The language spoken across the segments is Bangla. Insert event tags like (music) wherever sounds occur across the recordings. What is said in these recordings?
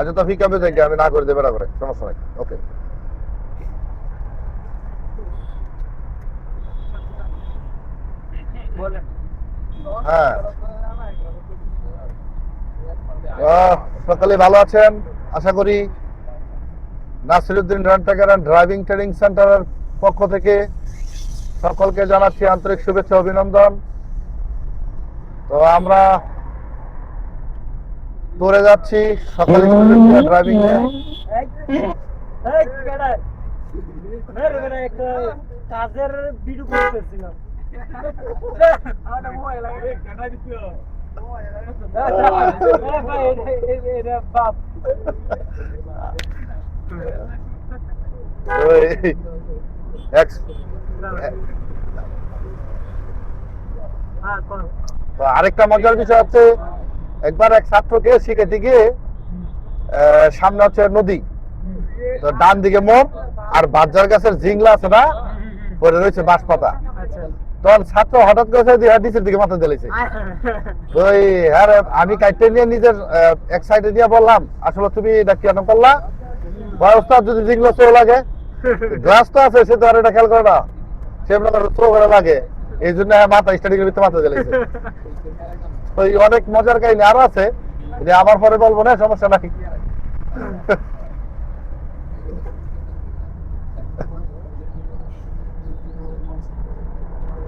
আচ্ছা তো ফিকাবে থেকে আমি না করে দেবে না করে। সমস্যা নাই। ওকে হ্যাঁ। সকালে ভালো আছেন? আশা করি নাসিরুদ্দিন রানটাকার ড্রাইভিং ট্রেনিং সেন্টারের পক্ষ থেকে সকলকে জানাচ্ছি আন্তরিক শুভেচ্ছা অভিনন্দন। তো আমরা দৌড়ে যাচ্ছি সকালে ড্রাইভিং কাজের আরেকটা মজার বিষয় হচ্ছে একবার এক ছাত্রকে শিখাতে গিয়ে সামনে হচ্ছে নদী। তো ডান দিকে মোড় আর বাজার গাছের জিংলা আছে না পরে রয়েছে বাঁশ পাতা আচ্ছা। তখন ছাত্র হঠাৎ করে নিচের দিকে মাথা দিলেছে ওই হ্যাঁ আমি কাইটে নিয়ে নিজের এক সাইডে দিয়ে বললাম আসলে তুমি এটা কেন করলা? বয়সটা যদি জিংলা চোখ লাগে। গ্লাস তো আছে সে তো আর এটা খেয়াল করে না। সে থ্রো করে লাগে। এই জন্য মাথা স্টাডি করে ভিতরে মাথা দিলেছে তো এই অনেক মজার কাহিনী আর আছে। যে আমার পরে বলব না সমস্যা নাই। (laughs)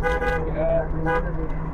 (laughs) (laughs)